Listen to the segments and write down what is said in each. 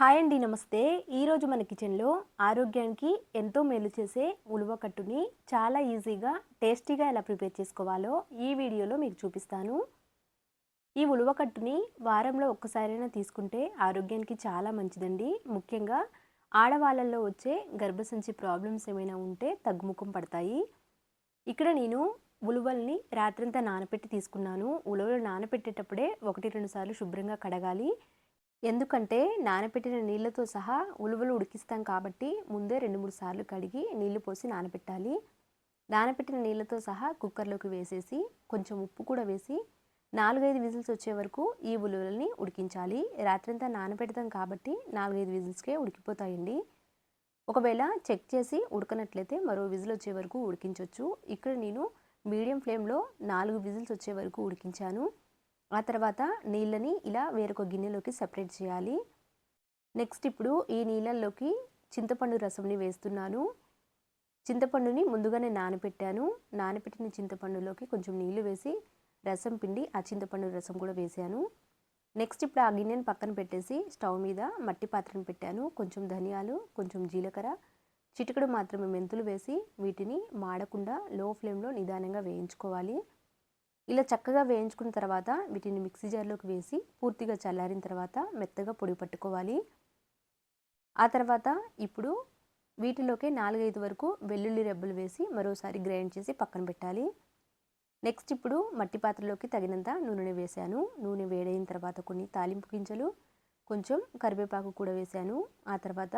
Hi అండి నమస్తే. ఈరోజు మన కిచెన్లో ఆరోగ్యానికి ఎంతో మేలు చేసే ఉలువకట్టుని చాలా ఈజీగా టేస్టీగా ఎలా ప్రిపేర్ చేసుకోవాలో ఈ వీడియోలో మీకు చూపిస్తాను. ఈ ఉలువకట్టుని వారంలో ఒక్కసారైనా తీసుకుంటే ఆరోగ్యానికి చాలా మంచిదండి. ముఖ్యంగా ఆడవాళ్ళల్లో వచ్చే గర్భసంచి ప్రాబ్లమ్స్ ఏమైనా ఉంటే తగ్గుముఖం పడతాయి. ఇక్కడ నేను ఉలువల్ని రాత్రంతా నానపెట్టి తీసుకున్నాను. ఉలువలు నానపెట్టేటప్పుడే ఒకటి రెండు సార్లు శుభ్రంగా కడగాలి. ఎందుకంటే నానబెట్టిన నీళ్ళతో సహా ఉలువలు ఉడికిస్తాం కాబట్టి ముందే రెండు మూడు సార్లు కడిగి నీళ్ళు పోసి నానబెట్టాలి నానబెట్టిన నీళ్ళతో సహా కుక్కర్లోకి వేసేసి కొంచెం ఉప్పు కూడా వేసి నాలుగైదు విజిల్స్ వచ్చే వరకు ఈ ఉలువలని ఉడికించాలి. రాత్రంతా నానబెడతాం కాబట్టి నాలుగైదు విజిల్స్కే ఉడికిపోతాయండి. ఒకవేళ చెక్ చేసి ఉడకనట్లయితే మరో విజిల్ వచ్చే వరకు ఉడికించవచ్చు ఇక్కడ నేను మీడియం ఫ్లేమ్లో నాలుగు విజిల్స్ వచ్చే వరకు ఉడికించాను. ఆ తర్వాత నీళ్ళని ఇలా వేరొక గిన్నెలోకి సపరేట్ చేయాలి. నెక్స్ట్ ఇప్పుడు ఈ నీళ్ళల్లోకి చింతపండు రసంని వేస్తున్నాను. చింతపండుని ముందుగానే నానబెట్టాను నానబెట్టిన చింతపండులోకి కొంచెం నీళ్ళు వేసి రసం పిండి ఆ చింతపండు రసం కూడా వేసాను. నెక్స్ట్ ఇప్పుడు ఆ గిన్నెను పక్కన పెట్టేసి స్టవ్ మీద మట్టి పాత్రను పెట్టాను. కొంచెం ధనియాలు కొంచెం జీలకర్ర చిటికడు మాత్రమే మెంతులు వేసి వీటిని మాడకుండా లో ఫ్లేమ్లో నిదానంగా వేయించుకోవాలి. ఇలా చక్కగా వేయించుకున్న తర్వాత వీటిని మిక్సీ జార్లోకి వేసి పూర్తిగా చల్లారిన తర్వాత మెత్తగా పొడి పట్టుకోవాలి. ఆ తర్వాత ఇప్పుడు వీటిలోకి నాలుగైదు వరకు వెల్లుల్లి రెబ్బలు వేసి మరోసారి గ్రైండ్ చేసి పక్కన పెట్టాలి. నెక్స్ట్ ఇప్పుడు మట్టి పాత్రలోకి తగినంత నూనె వేశాను. నూనె వేడైన తర్వాత కొన్ని తాలింపు గింజలు కొంచెం కరివేపాకు కూడా వేశాను. ఆ తర్వాత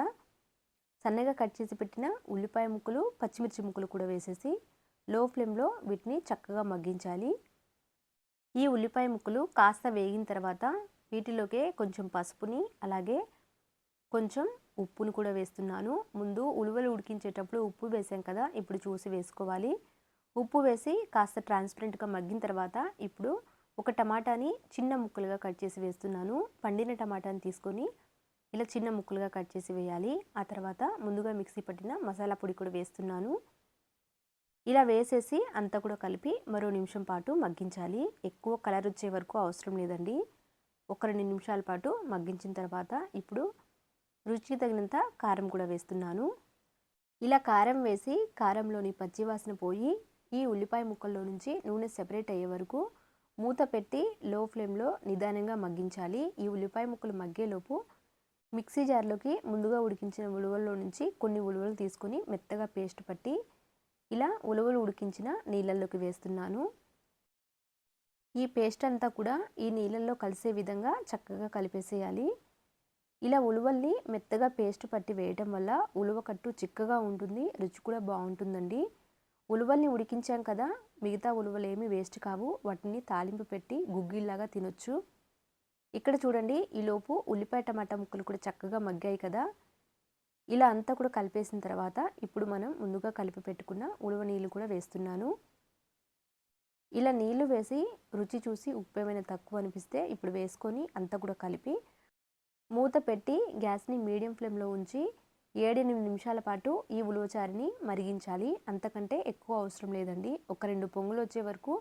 సన్నగా కట్ చేసి పెట్టిన ఉల్లిపాయ ముక్కలు పచ్చిమిర్చి ముక్కలు కూడా వేసేసి లో ఫ్లేమ్లో వీటిని చక్కగా మగ్గించాలి. ఈ ఉల్లిపాయ ముక్కలు కాస్త వేగిన తర్వాత వీటిలోకే కొంచెం పసుపుని అలాగే కొంచెం ఉప్పును కూడా వేస్తున్నాను. ముందు ఉలువలు ఉడికించేటప్పుడు ఉప్పు వేసాం కదా ఇప్పుడు చూసి వేసుకోవాలి. ఉప్పు వేసి కాస్త ట్రాన్స్పరెంట్గా మగ్గిన తర్వాత ఇప్పుడు ఒక టమాటాని చిన్న ముక్కలుగా కట్ చేసి వేస్తున్నాను. పండిన టమాటాని తీసుకొని ఇలా చిన్న ముక్కలుగా కట్ చేసి వేయాలి. ఆ తర్వాత ముందుగా మిక్సీ పట్టిన మసాలా పొడి కూడా వేస్తున్నాను. ఇలా వేసేసి అంతా కూడా కలిపి మరో నిమిషం పాటు మగ్గించాలి. ఎక్కువ కలర్ వచ్చే వరకు అవసరం లేదండి. ఒక రెండు నిమిషాల పాటు మగ్గించిన తర్వాత ఇప్పుడు రుచికి తగినంత కారం కూడా వేస్తున్నాను. ఇలా కారం వేసి కారంలోని పచ్చివాసన పోయి ఈ ఉల్లిపాయ ముక్కల్లో నుంచి నూనె సెపరేట్ అయ్యే వరకు మూత పెట్టి లో ఫ్లేమ్లో నిదానంగా మగ్గించాలి. ఈ ఉల్లిపాయ ముక్కలు మగ్గేలోపు మిక్సీ జార్లోకి ముందుగా ఉడికించిన ఉలువల్లో నుంచి కొన్ని ఉలువలు తీసుకొని మెత్తగా పేస్ట్ పట్టి ఇలా ఉలవలు ఉడికించిన నీళ్ళల్లోకి వేస్తున్నాను. ఈ పేస్ట్ అంతా కూడా ఈ నీళ్ళల్లో కలిసే విధంగా చక్కగా కలిపేసేయాలి. ఇలా ఉలువల్ని మెత్తగా పేస్ట్ పట్టి వేయటం వల్ల ఉలువ కట్టు చిక్కగా ఉంటుంది రుచి కూడా బాగుంటుందండి. ఉలువల్ని ఉడికించాం కదా మిగతా ఉలువలు ఏమి వేస్ట్ కావు. వాటిని తాలింపు పెట్టి గుగ్గిల్లాగా తినొచ్చు. ఇక్కడ చూడండి ఈలోపు ఉల్లిపాయ టమాటా ముక్కలు కూడా చక్కగా మగ్గాయి కదా. ఇలా అంతా కూడా కలిపేసిన తర్వాత ఇప్పుడు మనం ముందుగా కలిపి పెట్టుకున్న ఉలవ నీళ్ళు కూడా వేస్తున్నాను. ఇలా నీళ్ళు వేసి రుచి చూసి ఉప్పు ఏమైనా తక్కువ అనిపిస్తే ఇప్పుడు వేసుకొని అంతా కూడా కలిపి మూత పెట్టి గ్యాస్ని మీడియం ఫ్లేమ్లో ఉంచి ఏడెనిమిది నిమిషాల పాటు ఈ ఉలవచారిని మరిగించాలి. అంతకంటే ఎక్కువ అవసరం లేదండి. ఒక రెండు పొంగులు వచ్చే వరకు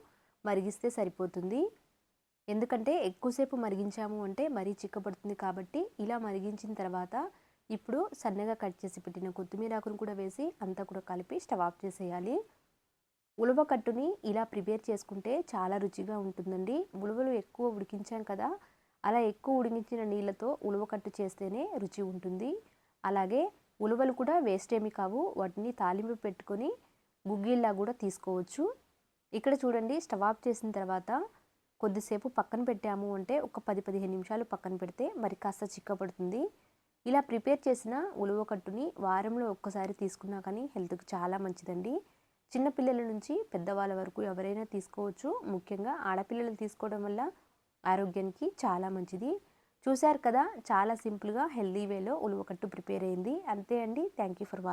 మరిగిస్తే సరిపోతుంది. ఎందుకంటే ఎక్కువసేపు మరిగించాము అంటే మరీ చిక్కబడుతుంది కాబట్టి ఇలా మరిగించిన తర్వాత ఇప్పుడు సన్నగా కట్ చేసి పెట్టిన కొత్తిమీర ఆకును కూడా వేసి అంతా కూడా కలిపి స్టవ్ ఆఫ్ చేసేయాలి. ఉలవ కట్టుని ఇలా ప్రిపేర్ చేసుకుంటే చాలా రుచిగా ఉంటుందండి. ఉలవలు ఎక్కువ ఉడికించాం కదా అలా ఎక్కువ ఉడికించిన నీళ్ళతో ఉలవ కట్టు చేస్తేనే రుచి ఉంటుంది. అలాగే ఉలవలు కూడా వేస్ట్ ఏమి కావు వాటిని తాలింపు పెట్టుకొని గుగ్గిల్లా కూడా తీసుకోవచ్చు. ఇక్కడ చూడండి స్టవ్ ఆఫ్ చేసిన తర్వాత కొద్దిసేపు పక్కన పెట్టాము అంటే ఒక పది పదిహేను నిమిషాలు పక్కన పెడితే మరి కాస్త చిక్కపడుతుంది ఇలా ప్రిపేర్ చేసిన ఉలవకట్టుని వారంలో ఒక్కసారి తీసుకున్నా కానీ హెల్త్కి చాలా మంచిదండి. చిన్నపిల్లల నుంచి పెద్దవాళ్ళ వరకు ఎవరైనా తీసుకోవచ్చు. ముఖ్యంగా ఆడపిల్లలు తీసుకోవడం వల్ల ఆరోగ్యానికి చాలా మంచిది. చూశారు కదా చాలా సింపుల్గా హెల్దీ వేలో ఉలువకట్టు ప్రిపేర్ అయింది. అంతే అండి. Thank you for watching